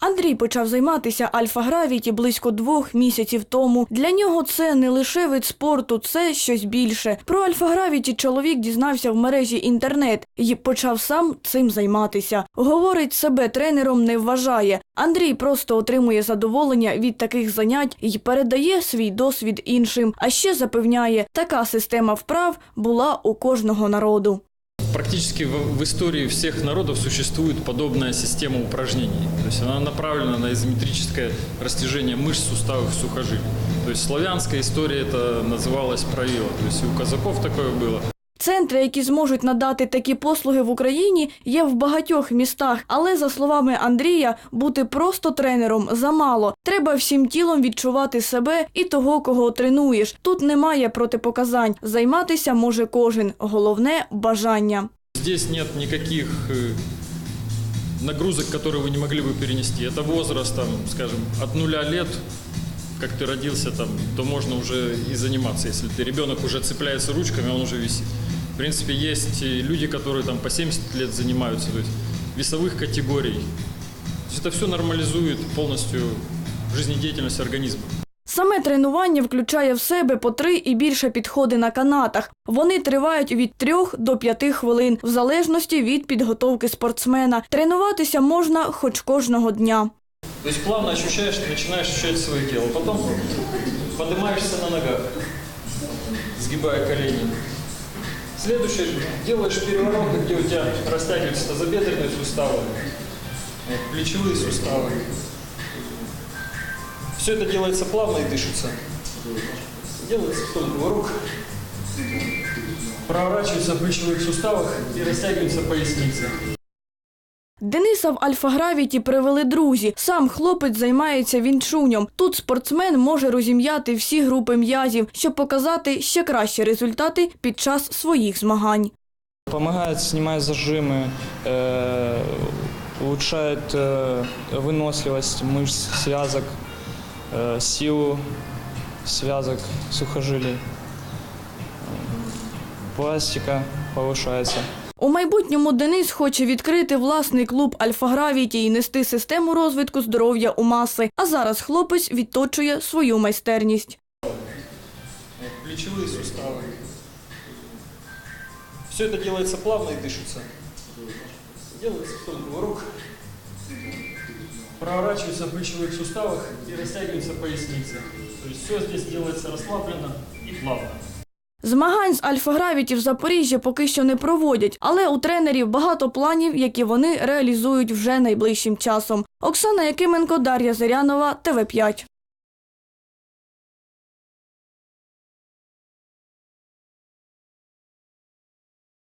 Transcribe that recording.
Андрій почав займатися альфа-гравіті близько двох місяців тому. Для нього це не лише вид спорту, це щось більше. Про альфа-гравіті чоловік дізнався в мережі інтернет і почав сам цим займатися. Говорить, себе тренером не вважає. Андрій просто отримує задоволення від таких занять і передає свій досвід іншим. А ще запевняє, така система вправ була у кожного народу. Практически в, истории всех народов существует подобная система упражнений. То есть она направлена на изометрическое растяжение мышц, суставов, сухожилий. То есть славянская история это называлась правило. То есть и у казаков такое было. Центри, які зможуть надати такі послуги в Україні, є в багатьох містах. Але за словами Андрія, бути просто тренером замало. Треба всім тілом відчувати себе і того, кого тренуєш. Тут немає протипоказань. Займатися може кожен. Головне бажання. Здесь нет никаких э, нагрузок, которые вы не могли бы перенести. Это возраст, там, скажем, от нуля лет, как ты родился, там, то можно уже и заниматься. Если ты ребенок уже цепляется ручками, он уже висит. В принципе, есть и люди, которые там по 70 лет занимаются, то есть весовых категорий. То есть это все нормализует полностью жизнедеятельность организма. Саме тренування включає в себе по три і більше підходи на канатах. Вони тривають від трьох до п'яти хвилин, в залежності від підготовки спортсмена. Тренуватися можна хоч кожного дня. То есть плавно ощущаешь, ты начинаешь ощущать свое тело. Потом поднимаешься на ногах, сгибая колени. Следующее, делаешь перевороты, где у тебя растягиваются тазобедренные суставы, плечевые суставы. Все это делается плавно и дышится. Делается только рук. Проворачиваются в плечевых суставах и растягивается поясница. Дениса в альфа-гравіті привели друзі. Сам хлопець займається вінчунем. Тут спортсмен може розім'яти всі групи м'язів, щоб показати ще кращі результати під час своїх змагань. Помогает снимать зажимы, э, улучшает э, выносливость мышц, связок, э, силу связок, сухожилий. Э, Пластика повышается. У майбутньому Денис хоче відкрити власний клуб Альфа-Гравіті і нести систему розвитку здоров'я у маси. А зараз хлопець відточує свою майстерність. Вот, плечевые суставы. Все это делается плавно и дышится. Делается только рук. Проворачивается в плечевых суставах и растягивается поясница. То есть все здесь делается расслабленно и плавно. Змагань з Альфа-Гравіті в Запоріжжі поки що не проводять, але у тренерів багато планів, які вони реалізують вже найближчим часом. Оксана Якименко, Дар'я Зирянова, ТВ 5